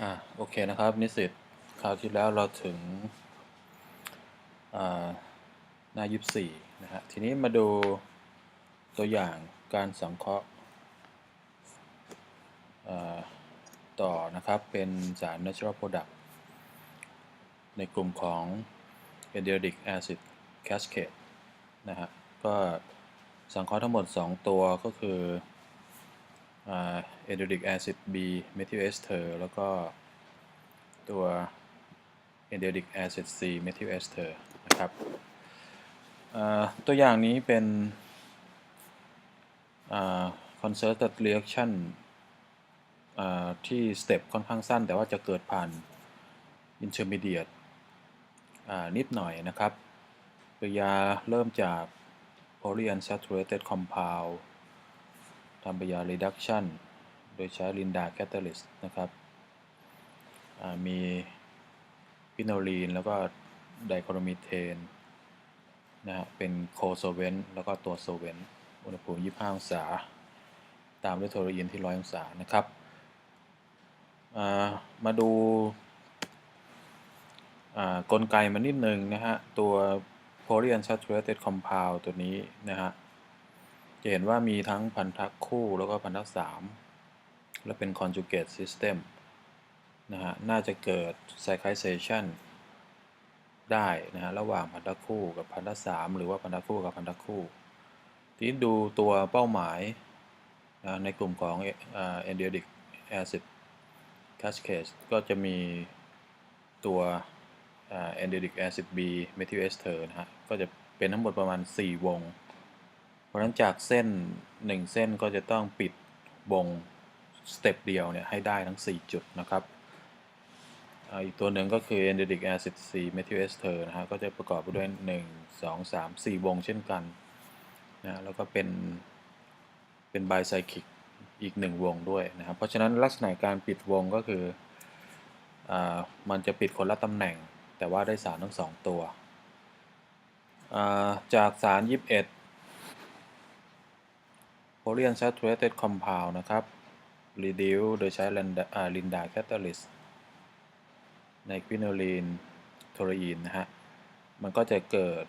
อ่าโอเคนะครับ นิสิตคราวที่แล้วเราถึงอ่าหน้า 24 นะฮะ ทีนี้มาดูตัวอย่างการสังเคราะห์ต่อนะครับ เป็นสาร natural product ในกลุ่มของ enderic acid cascade นะฮะ ก็สังเคราะห์ทั้งหมด 2 ตัวก็คือ เอโดริกแอซิดบีเมทิลเอสเทอร์แล้วก็ตัวเอโดริกแอซิดซีเมทิลเอสเทอร์นะครับตัวอย่างนี้เป็นคอนเซอร์เ reaction ที่สเต็ปค่อนข้างสั้น แต่ว่าจะเกิดผ่านอิน intermediate นิดหน่อยนะครับตัวยาเริ่มจาก polyunsaturated compound ทำปิยา reduction โดยใช้ Linda catalyst นะครับ มีพิโนลีนแล้วก็ไดโครมิเทนนะฮะเป็นโคโซเวนแล้วก็ตัวโซเวนอุณหภูมิ 25 องศา ตามด้วยโทรีนที่ 100 องศานะครับ มาดูกลไกมันนิดนึงนะฮะ ตัว polyunsaturated compound ตัวนี้นะฮะ จะเห็นว่ามีทั้งพันธะคู่แล้วก็พันธะสามและเป็น conjugate system นะฮะ น่าจะเกิด cyclization ได้นะฮะ ระหว่างพันธะคู่กับพันธะสามหรือว่าพันธะคู่กับพันธะคู่ ทีนี้ดูตัวเป้าหมายนะในกลุ่มของ endodic acid cascade ก็จะมีตัว endodic acid B methyl ester นะฮะ ก็จะเป็นทั้งหมดประมาณ 4 วง ราะฉะนั้นจากเส้น 1 เส้นก็จะต้องปิดวงสเต็ปเดียวเนี่ยให้ได้ทั้ง 4 จุดนะครับอีกตัวหนึ่งก็คือ endodic acid C methyl ester นะฮะก็จะประกอบไปด้วย 1 2 3 4 วงเช่นกันนะแล้วก็เป็นเป็นไบไซคลิกอีก 1 วงด้วยนะครับ เพราะฉะนั้นลักษณะการปิดวงก็คืออมันจะปิดคนละตำแหน่ง แต่ว่าได้สารทั้ง 2 ตัว จากสาร 21 polyunsaturated compound นะครับ reduce โดยใช้ Linda catalyst ในควิโนลีนโทรีนนะฮะ มันก็จะเกิด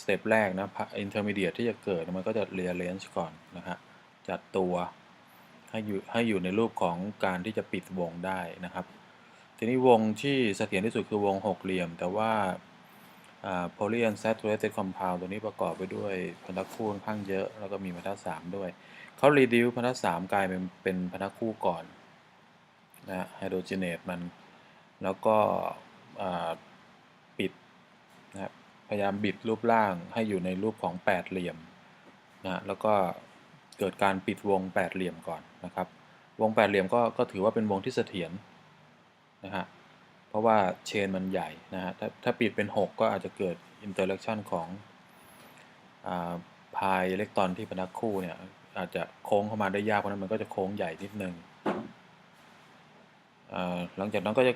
สเต็ปแรกนะ intermediate ที่จะเกิดมันก็จะ rearrange ก่อนนะฮะ จัดตัวให้อยู่ให้อยู่ในรูปของการที่จะปิดวงได้นะครับ ทีนี้วงที่เสถียรที่สุดคือวงหกเหลี่ยม แต่ว่า polyunsaturated compound ตัวนี้ประกอบไปด้วยพันธะคู่ค่อนข้างเยอะ แล้วก็มีพันธะสามด้วย เขา reduce พันธะสามกลายเป็นเป็นพันธะคู่ก่อนนะไฮโดรเจเนตมัน แล้วก็ปิดนะพยายามบิดรูปร่างให้อยู่ในรูปของแปดเหลี่ยมนะแล้วก็เกิดการปิดวงแปดเหลี่ยมก่อนนะครับ วงแปดเหลี่ยมก็ก็ถือว่าเป็นวงที่เสถียรนะฮะ เพราะว่าเชนมันใหญ่นะฮะถ้าถ้าปิดเป็น 6 ก็อาจจะเกิดอินเตอร์เลคชันของพายอิเล็กตรอนที่พนักคู่เนี่ยอาจจะโค้งเข้ามาได้ยากเพราะนั้นมันก็จะโค้งใหญ่นิดนึงหลังจากนั้นก็จะ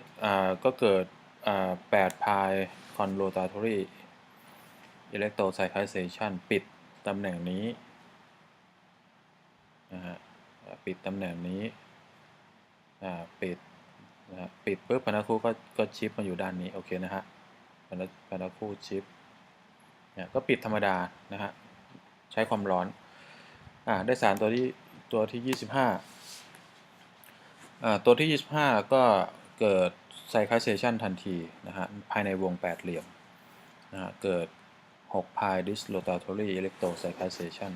ก็เกิด8พายคอนโลตาทอรี่อิเล็กโตรไซคลิเซชันปิดตำแหน่งนี้นะฮะปิดตำแหน่งนี้ปิด นะฮะปิดปุ๊บพนักคู่ก็ก็ชิปมาอยู่ด้านนี้โอเคนะฮะพนักพนักคู่ชิปเนี่ยก็ปิดธรรมดานะฮะใช้ความร้อนอ่าได้สารตัวที่ตัวที่ 25อ่าตัวที่ 25 ก็เกิดไซคลเซชันทันทีนะฮะภายในวงแปดเหลี่ยมนะฮะเกิด6 pi dislotatory electrocyclization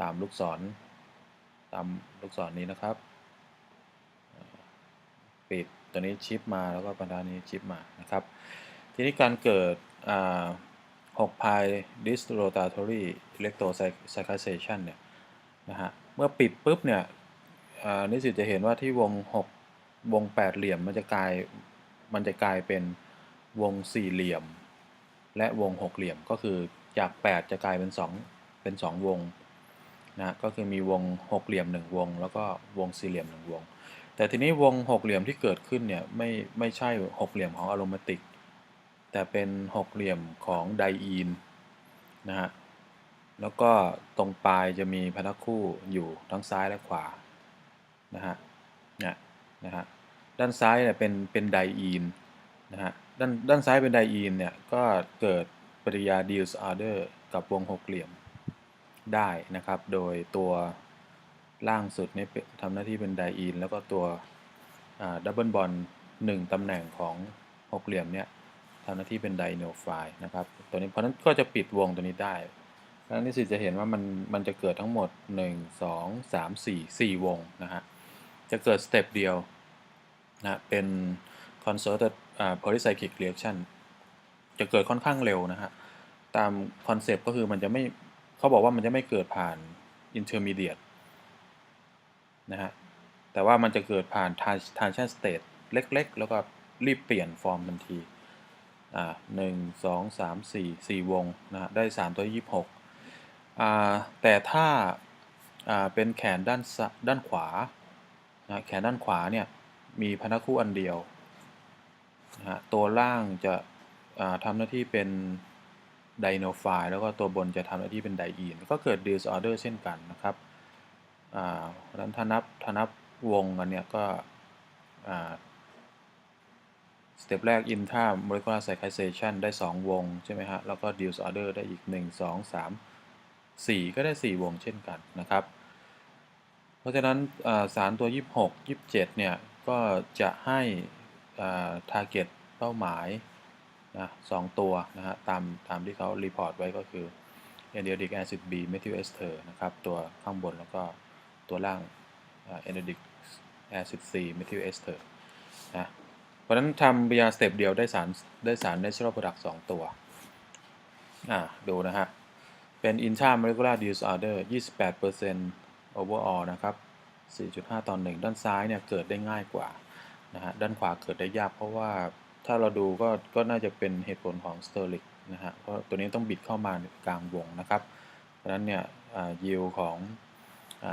ตามลูกศร ตามลูกศรนี้นะครับ ปิดตัวนี้ชิปมาแล้วก็บรรดานี้ชิปมานะครับ ทีนี้การเกิด6 pi distrotatory electrocyclization เนี่ยนะฮะเมื่อปิดปุ๊บเนี่ยนิสิตจะเห็นว่าที่วง 6 วงแปดเหลี่ยมมันจะกลายมันจะกลายเป็นวงสี่เหลี่ยม และวงหกเหลี่ยมก็คือจาก 8 จะกลายเป็น 2 เป็น 2 วงนะก็คือมีวงหกเหลี่ยม 1 วง แล้วก็วงสี่เหลี่ยม 1 วง แต่ทีนี้วงหกเหลี่ยมที่เกิดขึ้นเนี่ยไม่ไม่ใช่หกเหลี่ยมของอะโรมาติก แต่เป็นหกเหลี่ยมของไดอีนนะฮะแล้วก็ตรงปลายจะมีพนักคู่อยู่ทั้งซ้ายและขวานะฮะเนี่ยนะฮะด้านซ้ายเนี่ยเป็นเป็นไดอีนนะฮะด้านด้านซ้ายเป็นไดอีนเนี่ยก็เกิดปฏิกิริยา Diels-Alder กับวงหกเหลี่ยมได้นะครับ โดยตัว ล่างสุดนี่เป็นทำหน้าที่เป็นไดอีนแล้วก็ตัวดับเบิลบอลหนึ่งตำแหน่งของหกเหลี่ยมเนี่ยทำหน้าที่เป็นไดโนไฟล์นะครับตัวนี้เพราะนั้นก็จะปิดวงตัวนี้ได้เพราะนั้นนิสิจะเห็นว่ามันมันจะเกิดทั้งหมด 1 2 3 4 4 วงนะฮะจะเกิดสเต็ปเดียวนะเป็น concerted uh, polycyclic reaction จะเกิดค่อนข้างเร็วนะฮะตามคอนเซปต์ก็คือมันจะไม่เขาบอกว่ามันจะไม่เกิดผ่าน intermediate นะฮะ แต่ว่ามันจะเกิดผ่าน transition state เล็ก ๆ แล้วก็รีบเปลี่ยนฟอร์มทันที อ่าหนึ่งสองสามสี่สี่วงนะฮะ ได้สามตัวยี่สิบหกอ่า แต่ถ้า อ่า เป็นแขนด้านด้านขวา นะแขนด้านขวาเนี่ย มีพนักคู่อันเดียวนะฮะ ตัวล่างจะทำหน้าที่เป็นไดโนไฟแล้วก็ตัวบนจะทำหน้าที่เป็นไดอีนก็เกิด disorder เช่นกันนะครับ เพราะฉะนั้นถ้านับถ้านับวงกันเนี่ยก็สเต็ปแรก intra molecular cyclization ได้ 2 วง ใช่ไหมฮะ แล้วก็ disorder ได้อีก 1 2 3 4 ก็ได้ 4 วงเช่นกันนะครับ เพราะฉะนั้นสารตัว 26 27 เนี่ย ก็จะให้ target เป้าหมายนะสองตัวนะฮะ ตามตามที่เขารีพอร์ตไว้ก็คือ anionic acid B methyl ester นะครับ ตัวข้างบนแล้วก็ ตัวล่าง anionic acid C methyl ester นะเพราะนั้นทำ BR step เดียวได้สารได้สาร natural product 2 ตัว อ่าดูนะฮะ เป็น intramolecular disorder 28% overall นะครับ 4.5ต่อ1ด้านซ้ายเนี่ยเกิดได้ง่ายกว่านะฮะด้านขวาเกิดได้ยากเพราะว่าถ้าเราดูก็ก็น่าจะเป็นเหตุผลของสเตอร์ลิกนะฮะเพราะตัวนี้ต้องบิดเข้ามากลางวงนะครับ เพราะฉะนั้นเนี่ยยิวของ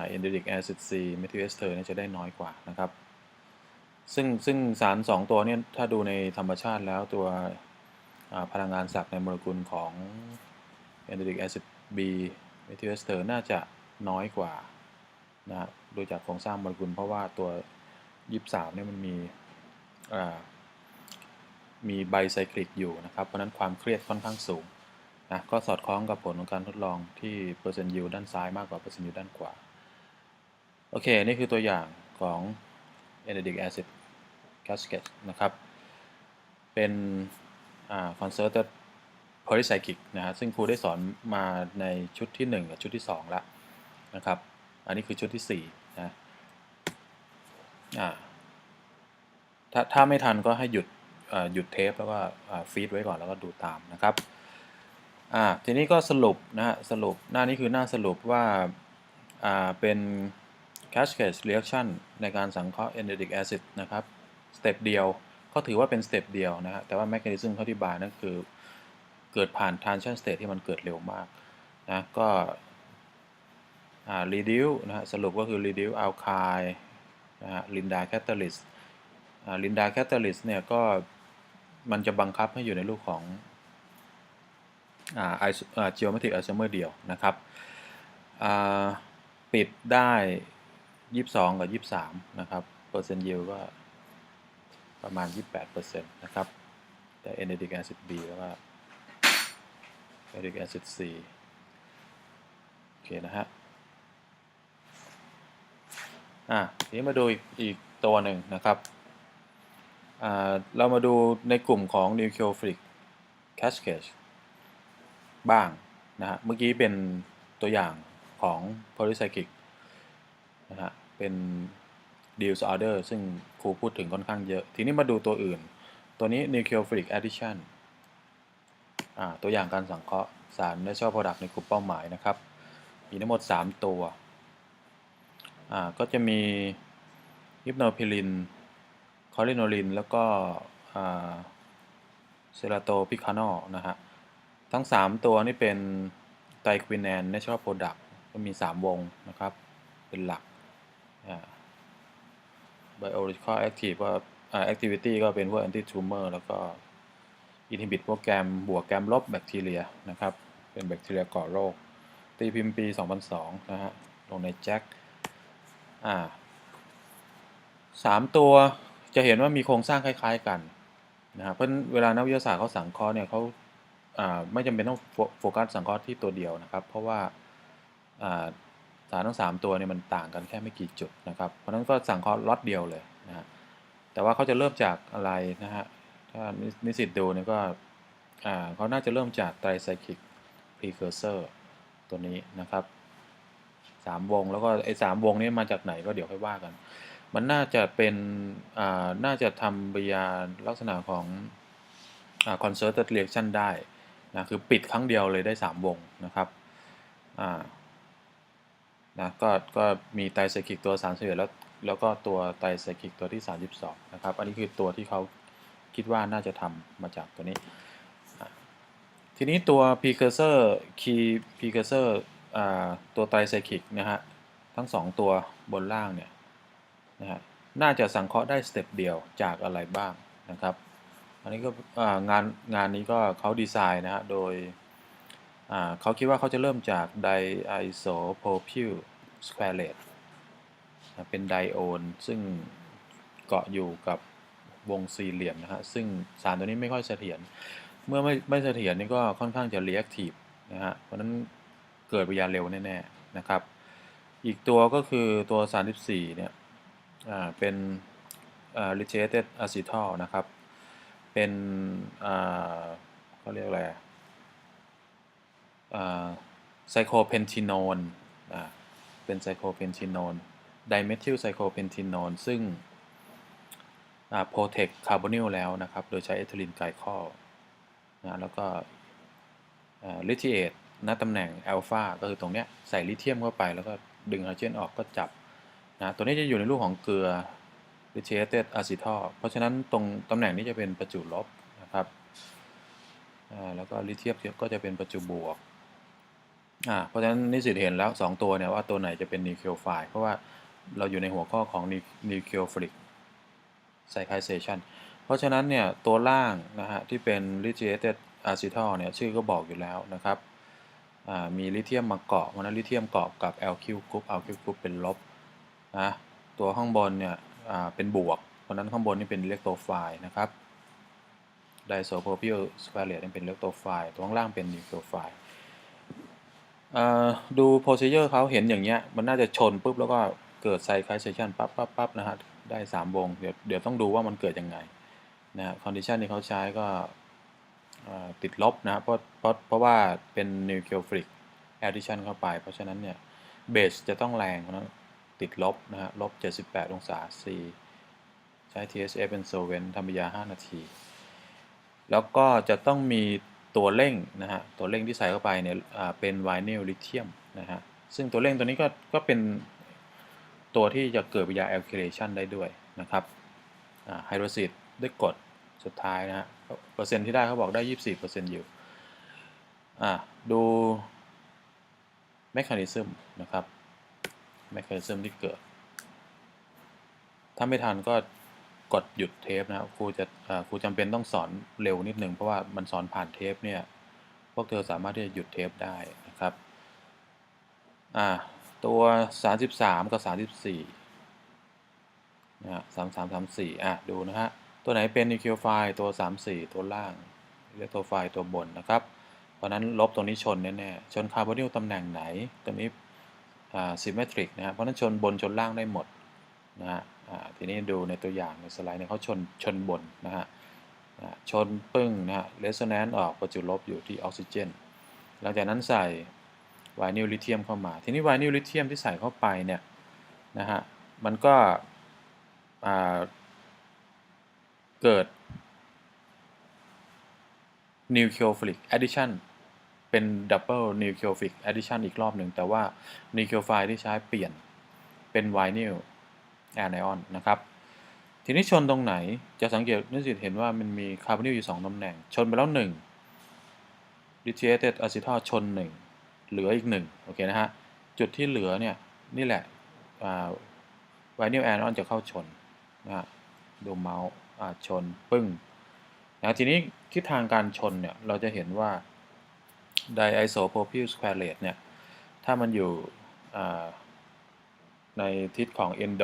เอนเดริกแอซิดซีเมทิลเอสเตอร์เนี่ยจะได้น้อยกว่านะครับ ซึ่งซึ่งสาร 2 ตัวเนี่ยถ้าดูในธรรมชาติแล้วตัวพลังงานสักในโมเลกุลของเอนเดริกแอซิดบีเมทิลเอสเตอร์น่าจะน้อยกว่านะโดยจากโครงสร้างโมเลกุลเพราะว่าตัว 23เนี่ยมันมีมีไบไซคลิกอยู่นะครับ เพราะนั้นความเครียดค่อนข้างสูงนะก็สอดคล้องกับผลของการทดลองที่เปอร์เซ็นต์ยิวด้านซ้ายมากกว่าเปอร์เซ็นต์ยิวด้านขวา โอเค นี่คือตัวอย่างของ e n e d i c acid cascade นะครับ เป็นอ่า concerted polycyclic นะฮะซึ่งครูได้สอนมาในชุดที่ 1 กับชุดที่2แล้วนะครับ อันนี้คือชุดที่ 4 นะอ่าถ้าถ้าไม่ทันก็ให้หยุดหยุดเทปแล้วก็ฟีดไว้ก่อนแล้วก็ดูตามนะครับทีนี้ก็สรุปนะฮะสรุปหน้านี้คือหน้าสรุปว่าเป็น cascade reaction ในการสังเคราะห์ enidic acid นะครับสเต็ปเดียวก็ถือว่าเป็นสเต็ปเดียวนะฮะแต่ว่า mechanism เขาอธิบายนั่นคือ เกิดผ่าน transition state ที่มันเกิดเร็วมากนะก็ reduce นะฮะสรุปก็คือ reduce alkyl นะฮะ linda catalyst ลินดาแคตตาลิสเนี่ยก็มันจะบังคับให้อยู่ในรูปของไอเจีโอเมตริกไอโซเมอร์เดียวนะครับปิดได้ 22กับ23นะครับเปอร์เซ็นต์ยิวก็ประมาณ28%นะครับ แต่ n a d i c acid B แล้วก็ n a d i c acid C โอเคนะฮะอะทีนี้มาดูอีกอีกตัวหนึ่งนะครับอ่าเรามาดูในกลุ่มของ nucleophilic cascade บ้างนะฮะเมื่อกี้เป็นตัวอย่างของ polycyclic นะฮะ เป็น disorder ซึ่งครูพูดถึงค่อนข้างเยอะ ทีนี้มาดูตัวอื่น ตัวนี้ nucleophilic addition ตัวอย่างการสังเคราะห์สาร natural product ในกลุ่มเป้าหมายนะครับ มีทั้งหมด 3 ตัว ก็จะมีฮิปโนพิลิน คอลิโนลิน แล้วก็เซราโตพิคานอนะฮะ ทั้ง 3 ตัวนี่เป็นไตควินแอนเนชอรัลโปรดักต์ก็มี 3 วงนะครับ เป็นหลัก biological active ก็ activity ก็เป็นพวก anti tumor แล้วก็ inhibit โปรแกรมบวกแกมลบแบคทีเรียนะครับ เป็นแบคทีเรียก่อโรค ตีพิมพ์ปี 2002 นะฮะ ลงในแจ็คอ่าสามตัวจะเห็นว่ามีโครงสร้างคล้าย ๆกันนะครับเพราะเวลานักวิทยาศาสตร์เขาสังเคราะห์เนี่ยเขาไม่จำเป็นต้องโฟกัสสังเคราะห์ที่ตัวเดียวนะครับ เพราะว่า สารทั้งสามตัวเนี่ยมันต่างกันแค่ไม่กี่จุดนะครับ เพราะฉะนั้นก็สั่งเคราะห์ล็อตเดียวเลยนะฮะแต่ว่าเขาจะเริ่มจากอะไรนะฮะถ้านิสิตดูเนี่ยก็อ่าเขาน่าจะเริ่มจากไตรไซคลิก precursor ตัวนี้นะครับสามวงแล้วก็ไอ้สามวงนี้มาจากไหนก็เดี๋ยวค่อยว่ากัน มันน่าจะเป็นอ่าน่าจะทำปริยาลักษณะของอ่า concerted reaction ได้นะคือปิดครั้งเดียวเลยได้ 3 วงนะครับอ่า นะก็ก็มีไตรไซคลิกตัว 31 แล้วแล้วก็ตัวไตรไซคลิกตัวที่ 32 นะครับ อันนี้คือตัวที่เขาคิดว่าน่าจะทำมาจากตัวนี้ ทีนี้ตัว precursor key precursor อ่าตัวไตรไซคลิกนะฮะทั้ง 2 ตัวบนล่างเนี่ยนะฮะน่าจะสังเคราะห์ได้สเต็ปเดียวจากอะไรบ้างนะครับ อันนี้ก็งานงานนี้ก็เขาดีไซน์นะฮะโดยเขาคิดว่าเขาจะเริ่มจากไดไอโซโพพิล สแควร์เลตเป็นไดโอนซึ่งเกาะอยู่กับวงสี่เหลี่ยมนะฮะซึ่งสารตัวนี้ไม่ค่อยเสถียรเมื่อไม่ไม่เสถียรนี่ก็ค่อนข้างจะ reactive นะฮะเพราะนั้นเกิดปฏิยาเร็วแน่ๆนะครับ อีกตัวก็คือตัว 34 เนี่ยอ่าเป็นอ่า lithiated acetal นะครับ เป็นเขาเรียกอะไรไซโคเพนทิโนนอ เป็นไซโคเพนทิโนนไดเมทิลไซโคเพนทิโนนซึ่งโปรเทคคาร์บอนิลแล้วนะครับ โดยใช้เอทิลีนไกลคอลนะแล้วก็ลิเทียตณตำแหน่งอัลฟาก็คือตรงเนี้ยใส่ลิเทียมเข้าไป แล้วก็ดึงไฮโดรเจนออกก็จับนะตัวนี้จะอยู่ในรูปของเกลือ lithiated acetal เพราะฉะนั้นตรงตำแหน่งนี้จะเป็นประจุลบนะครับแล้วก็ลิเทียมก็จะเป็นประจุบวก อ่าเพราะฉะนั้นนิสิตเห็นแล้ว 2 ตัวเนี่ยว่าตัวไหนจะเป็นนิวเคลียไฟเพราะว่าเราอยู่ในหัวข้อของนิวเคลียฟิกไซค i เซชันเพราะฉะนั้นเนี่ยตัวล่างนะฮะที่เป็น lithiated acetal เนี่ยชื่อก็บอกอยู่แล้วนะครับมีลิเธียมมาเกาะเพราะนั้นลิเธียมเกาะกับ Lq group Lq group เป็นลบนะตัวข้างบนเนี่ยเป็นบวกเพราะนั้นข้างบนนี่เป็นเล็กโทรไฟล์นะครับไดโซโพรพิลสแควร์เลตเป็นเล็กโทรไฟล์ตัวข้างล่างเป็นนิวเคลียไฟล์ ดูโพซิเจอร์เขาเห็นอย่างเงี้ย มันน่าจะชนปุ๊บแล้วก็เกิดไซคลเซชันปั๊บปั๊บปั๊บนะฮะ ได้ 3 วง เดี๋ยวเดี๋ยวต้องดูว่ามันเกิดยังไงนะคอนดิชันที่เขาใช้ก็ติดลบนะเพราะเพราะเพราะว่าเป็นนิวเคลียร์ฟริกแอดดิชันเข้าไป เพราะฉะนั้นเนี่ยเบสจะต้องแรงเพราะนั้นติดลบนะฮะลบ 78 องศา C ใช้ TSF เป็นโซเวนทำปยา 5 นาที แล้วก็จะต้องมี ตัวเร่งนะฮะตัวเร่งที่ใส่เข้าไปเนี่ยเป็นไวนิลลิเธียมนะฮะซึ่งตัวเร่งตัวนี้ก็ก็เป็นตัวที่จะเกิดปฏิกิริยาแอลคิเลชันได้ด้วยนะครับไฮโดรซิตด้วยกรดสุดท้ายนะฮะเปอร์เซ็นต์ที่ได้เขาบอกได้ 24%อยู่อ่ดูแมคานิซึมนะครับแมคานิซึมที่เกิด ถ้าไม่ทันก็ กดหยุดเทปนะครับครูจะครูจำเป็นต้องสอนเร็วนิดนึงเพราะว่ามันสอนผ่านเทปเนี่ยพวกเธอสามารถที่จะหยุดเทปได้นะครับอ่าตัว 33 กับ 34นะฮะ33 34อะดูนะฮะตัวไหนเป็นนิวเคลียไฟตัว 34 ตัวล่างอิเล็กโทรไฟล์ตัวบนนะครับเพราะนั้นลบตรงนี้ชนแน่ๆชนคาร์บอนิลตำแหน่งไหนตรงนี้อ่าซิมเมตริกนะฮะเพราะนั้นชนบนชนล่างได้หมดนะฮะ ทีนี้ดูในตัวอย่างในสไลด์เนี่ยเขาชนชนบนนะฮะชนปึ้งนะฮะเรสโซแนนซ์ออกประจุลบอยู่ที่ออกซิเจน หลังจากนั้นใส่ไวนิลลิเทียมเข้ามา ทีนี้ไวนิลลิเทียมที่ใส่เข้าไปเนี่ยนะฮะมันก็เกิด nucleophilic addition เป็น double nucleophilic addition อีกรอบหนึ่ง แต่ว่า nucleophile ที่ใช้เปลี่ยนเป็นไวนิล anion นะครับ ทีนี้ชนตรงไหนจะสังเกตนิสิตเห็นว่ามันมีคาร์บอนิลอยู่2ตำแหน่ง ชนไปแล้ว1 lithiated acetal ชน 1 เหลืออีก1โอเคนะฮะ จุดที่เหลือเนี่ย นี่แหละไวนิล anion จะเข้าชนนะดูเมาส์ชนปึ้งนะทีนี้ทิศทางการชนเนี่ย เราจะเห็นว่าไดไอโซโพรพิลสแควร์เลตเนี่ย ถ้ามันอยู่ ในทิศของเอนโด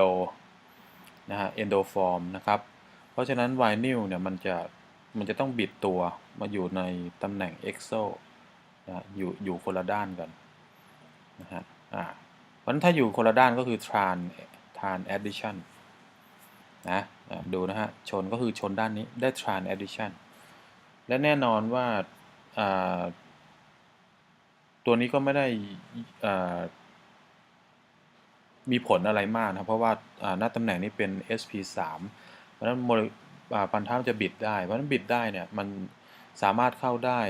นะฮะเอนโดฟอร์มนะครับ เพราะฉะนั้นไวนิลเนี่ยมันจะมันจะต้องบิดตัวมาอยู่ในตำแหน่ง exo นะอยู่อยู่คนละด้านกันนะฮะอ่าเพราะฉะนั้นถ้าอยู่คนละด้านก็คือ trans trans addition นะอ่าดูนะฮะ ชนก็คือชนด้านนี้ได้ trans addition และแน่นอนว่าอ่าตัวนี้ก็ไม่ได้อ่า มีผลอะไรมากนะเพราะว่าหน้าตำแหน่งนี้เป็น sp3 เพราะฉะนั้นโมเลอ่าพันธะมันจะบิดได้ เพราะฉะนั้นบิดได้เนี่ยมันสามารถเข้าได้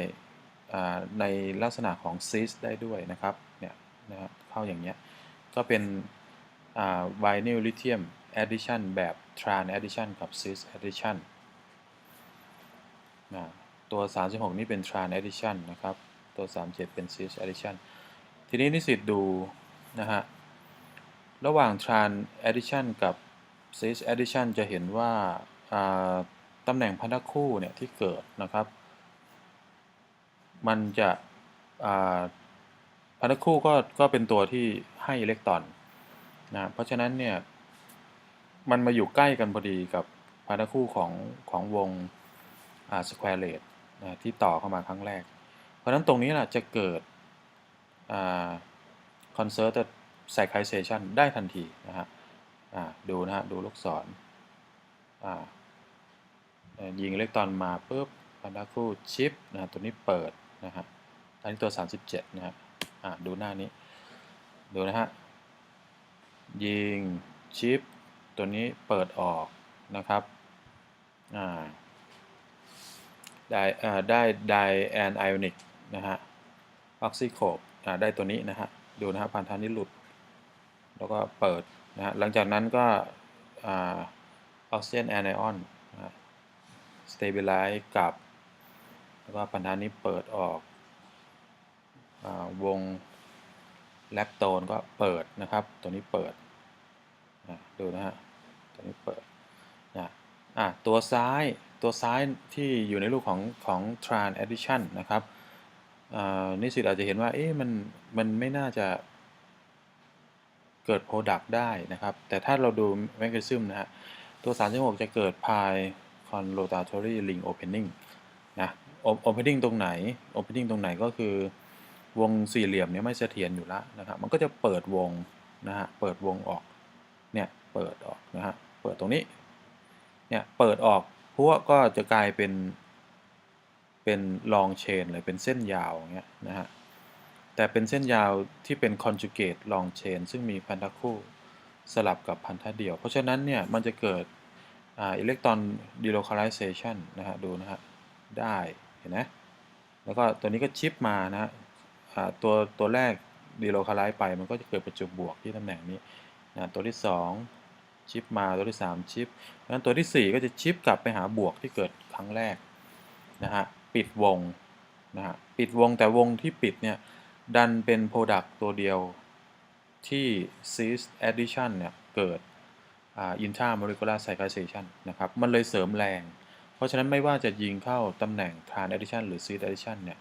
ในลักษณะของ cis ได้ด้วยนะครับเนี่ยนะเข้าอย่างเงี้ยก็เป็นอ่า vinyl lithium addition แบบ tran addition กับ cis addition นะตัว 36 นี่เป็น tran addition นะครับ ตัว 37 เป็น cis addition ทีนี้นิสิตดูนะฮะ ระหว่าง tran addition กับ cis addition จะเห็นว่าตำแหน่งพันธะคู่เนี่ยที่เกิดนะครับ มันจะพันธะคู่ก็ก็เป็นตัวที่ให้อิเล็กตรอนนะเพราะฉะนั้นเนี่ยมันมาอยู่ใกล้กันพอดีกับพันธะคู่ของของวงอ่า squarelate นะที่ต่อเข้ามาครั้งแรก เพราะฉะนั้นตรงนี้แหละจะเกิดอ่า concerted cyclization ได้ทันทีนะฮะดูนะฮะ ดูลูกศรยิงอิเล็กตรอนมาปุ๊บพันธะคู่ชิปนะฮะตัวนี้เปิดนะฮะอันนี้ตัว 37 นะฮะดูหน้านี้ ดูนะฮะ ยิงชิป ตัวนี้เปิดออกนะครับได้ได้ไดแอนไอออนิกนะฮะออกซิโคบได้ตัวนี้นะฮะ ดูนะฮะพันธะนี้หลุด แล้วก็เปิดนะฮะหลังจากนั้นก็ออกซิเจนแอนไอออนสเตเบลไลซ์กลับ แล้วก็พันธะนี้เปิดออกอวงแลคโตนก็เปิดนะครับ ตัวนี้เปิดดูนะฮะตัวนี้เปิดนะอะตัวซ้ายตัวซ้ายที่อยู่ในรูปของของ tran addition นะครับนิสิตอาจจะเห็นว่าเอ๊ะมันมันไม่น่าจะ เกิด Product ได้นะครับ แต่ถ้าเราดู Mechanism นะฮะ ตัว 36 จะเกิด Pi Conrotatory Ring Opening นะ Opening ตรงไหน Opening ตรงไหนก็คือวงสี่เหลี่ยมเนี้ยไม่เสถียรอยู่แล้วนะครับ มันก็จะเปิดวงนะฮะ เปิดวงออก เนี่ย เปิดออกนะฮะ เปิดตรงนี้ เนี่ย เปิดออกพวกก็จะกลายเป็น เป็นลองเชนเลยเป็นเส้นยาวอย่างเงี้ยนะฮะ แต่เป็นเส้นยาวที่เป็น conjugate long chain ซึ่งมีพันธะคู่สลับกับพันธะเดี่ยว เพราะฉะนั้นเนี่ยมันจะเกิดอิเล็กตรอน delocalization นะฮะดูนะฮะได้เห็นไหมแล้วก็ตัวนี้ก็ชิปมานะฮะตัวตัวแรก delocalize ไปมันก็จะเกิดประจุบวกที่ตำแหน่งนี้นะตัวที่ 2 ชิปมาตัวที่ 3 ชิปเพราะฉะนั้นตัวที่ 4 ก็จะชิปกลับไปหาบวกที่เกิดครั้งแรกนะฮะปิดวงนะฮะปิดวงแต่วงที่ปิดเนี่ย ดันเป็น Product ตัวเดียวที่ cis addition เนี่ย เกิด intramolecular cyclization นะครับ มันเลยเสริมแรง เพราะฉะนั้นไม่ว่าจะยิงเข้าตำแหน่ง tran addition หรือ cis addition เนี่ย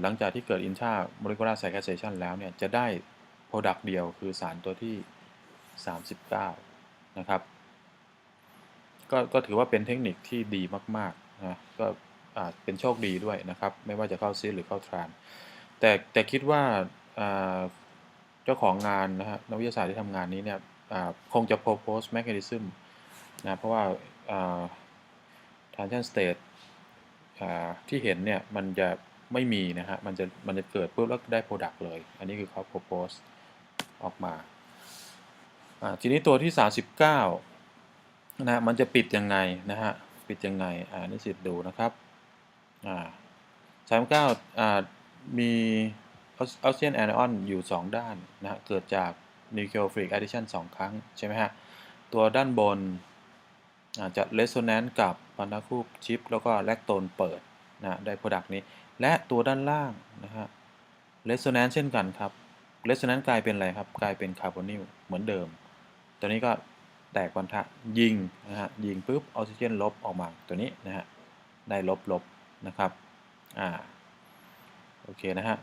หลังจากที่เกิด intramolecular cyclization แล้วเนี่ย จะได้ Product เดียวคือสารตัวที่ 39 นะครับก็ก็ถือว่าเป็นเทคนิคที่ดีมากๆนะก็เป็นโชคดีด้วยนะครับ ไม่ว่าจะเข้า cis หรือเข้า tran แต่แต่คิดว่าเจ้าของงานนะฮะนักวิทยาศาสตร์ที่ทำงานนี้เนี่ยคงจะ propose mechanism นะเพราะว่า transition state ที่เห็นเนี่ยมันจะไม่มีนะฮะ มันจะมันจะเกิดปุ๊บแล้วได้ product เลย อันนี้คือเขา propose ออกมาทีนี้ตัวที่ 39นะมันจะปิดยังไงนะฮะ ปิดยังไง อ่านิสิตดูนะครับ อ่า39อ่า มีออกซิเจนแอนไอออนอยู่ 2 ด้านนะฮะ เกิดจากนิวเคลียร์ฟริกแอดดิชัน2ครั้ง ใช่ไหมฮะ ตัวด้านบนจะเรสโซแนนซ์กับพันธะคู่ชิป แล้วก็แลคโตนเปิดนะได้โปรดักต์นี้ และตัวด้านล่างนะฮะเรสโซแนนซ์เช่นกันครับเรสโซแนนซ์กลายเป็นอะไรครับ กลายเป็นคาร์บอนิลเหมือนเดิม ตัวนี้ก็แตกพันธะยิงนะฮะยิงปุ๊บออกซิเจนลบออกมาตัวนี้นะฮะได้ลบลบนะครับอ่า โอเคนะฮะ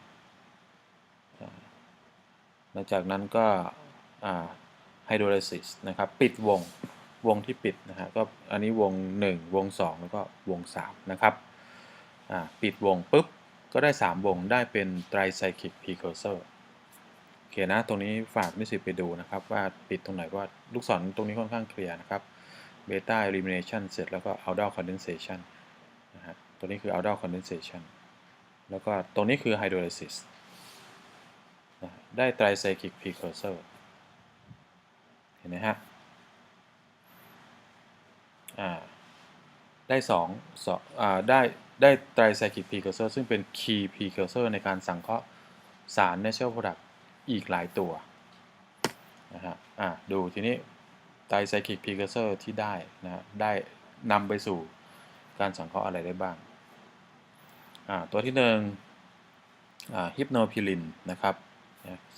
หลังจากนั้นก็ไฮโดรไลซิสนะครับ ปิดวงวงที่ปิดนะฮะก็อันนี้วง 1 วง 2 แล้วก็วง 3 นะครับปิดวงปุ๊บ ก็ได้ 3 วงได้เป็นไตรไซคลิกพ precursor โอเคนะ ตรงนี้ฝากนิสิตไปดูนะครับ ว่าปิดตรงไหนว่าลูกศรตรงนี้ค่อนข้างเคลียร์นะครับเบต้า elimination เสร็จแล้วก็ outdoor condensation นะฮะตัวนี้คือ outdoor condensation แล้วก็ตรงนี้คือ hydrolysis นะได้ไตรไซคลิกพ precursor เห็นไหมฮะได้สองสองได้ได้ไตรไซคลิกพ precursor ซึ่งเป็น key precursor ในการสังเคราะห์สาร natural product อีกหลายตัวนะฮะอ่าดูทีนี้ไตรไซคลิกพ precursor ที่ได้นะฮะได้นำไปสู่การสังเคราะห์อะไรได้บ้าง ตัวที่หนึ่งฮิปโนพิลินนะครับ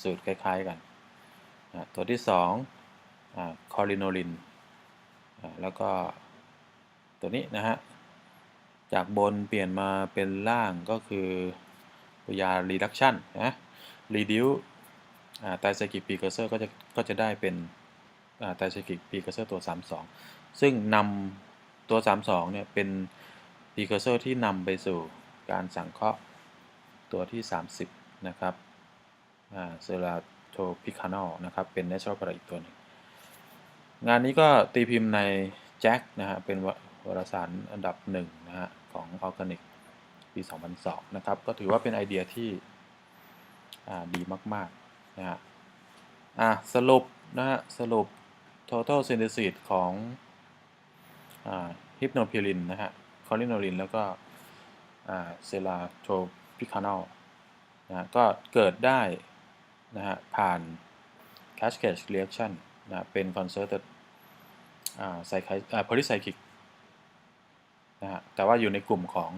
สูตรคล้าย ๆ กัน ตัวที่สองคอริโนลิน แล้วก็ตัวนี้นะฮะ จากบนเปลี่ยนมาเป็นล่างก็คือยา reduction นะ reduce ไตรไซคลิก precursor ก็จะก็จะได้เป็นไตรไซคลิก precursor ตัว 32 ซึ่งนำตัว 32เนี่ยเป็น precursor ที่นำไปสู่ การสังเคราะห์ตัวที่ 30 นะครับเซราโทพิคานอลนะครับ เป็น natural product อีกตัวหนึงงานนี้ก็ตีพิมพ์ในแจ็คนะฮะ เป็นวารสารอันดับหนึ่งนะฮะ ของ Organic ปี 2002 นะครับ ก็ถือว่าเป็นไอเดียที่ดีมาก ๆ นะฮะอะสรุปนะฮะ สรุป total synthesis ของฮิปโนพิลินนะฮะ คอลิโนลิน แล้วก็ เซลาโทพิคานอลนะก็เกิดได้นะฮะผ่าน cascade reaction นะเป็น concerted ไซคลิโพลิไซคลิกนะฮะแต่ว่าอยู่ในกลุ่มของ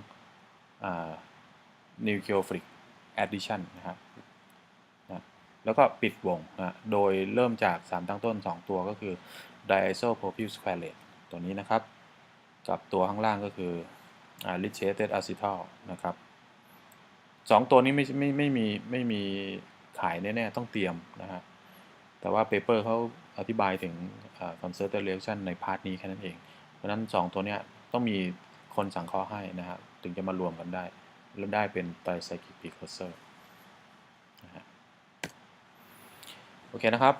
นิวคลีโอฟิกแอดดิชันนะครับนะแล้วก็ปิดวงนะโดยเริ่มจากสารตั้งต้น 2 ตัวก็คือ diisopropyl squalate ตัวนี้นะครับ กับตัวข้างล่างก็คือ lithiated acetal นะครับสองตัวนี้ไม่ไม่ไม่มีไม่มีขายแน่ๆ ต้องเตรียมนะฮะ แต่ว่าเปเปอร์เขาอธิบายถึง concerted reaction ในพาร์ทนี้แค่นั้นเอง เพราะนั้น 2 ตัวเนี้ยต้องมีคนสั่งข้อให้นะฮะถึงจะมารวมกันได้ แล้วได้เป็นไตรไซคลิก precursor นะฮะโอเคนะครับ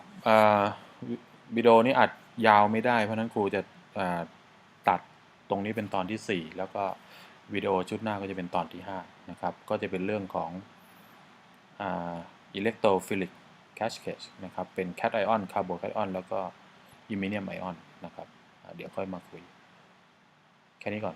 วิดีโอนี้อัดยาวไม่ได้ เพราะนั้นครูจะตัดตรงนี้เป็นตอนที่ 4 แล้วก็ วิดีโอชุดหน้าก็จะเป็นตอนที่ 5 นะครับ ก็จะเป็นเรื่องของอิเล็กโทรฟิลิกแคชเคชนะครับ เป็น cat ion carbo cat ion แล้วก็ยูเมเนียมไอออนนะครับ เดี๋ยวค่อยมาคุย แค่นี้ก่อน